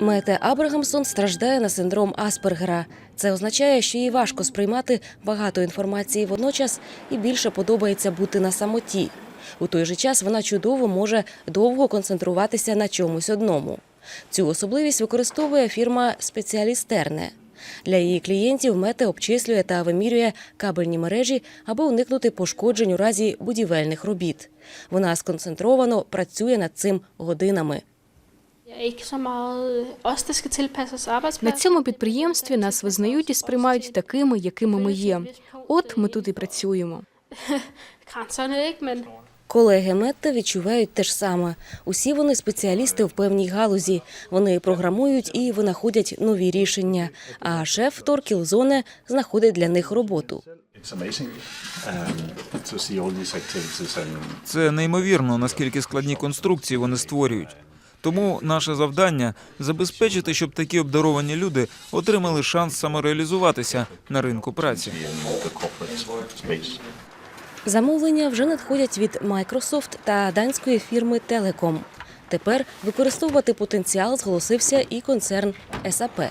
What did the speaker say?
Мете Абрагамсон страждає на синдром Аспергера. Це означає, що їй важко сприймати багато інформації водночас і більше подобається бути на самоті. У той же час вона чудово може довго концентруватися на чомусь одному. Цю особливість використовує фірма Спеціалістерне. Для її клієнтів мете обчислює та вимірює кабельні мережі, аби уникнути пошкоджень у разі будівельних робіт. Вона сконцентровано працює над цим годинами. На arbejdsplads. цьому підприємстві нас визнають і сприймають такими, якими ми є. От ми тут і працюємо. Колеги Метта відчувають те ж саме. Усі вони спеціалісти в певній галузі. Вони програмують і винаходять нові рішення. А шеф Торкіл Зоне знаходить для них роботу. Um, Це неймовірно, наскільки складні конструкції вони створюють. Тому наше завдання забезпечити, щоб такі обдаровані люди отримали шанс самореалізуватися на ринку праці. Замовлення вже надходять від Microsoft та данської фірми Telecom. Тепер використовувати потенціал зголосився і концерн SAP.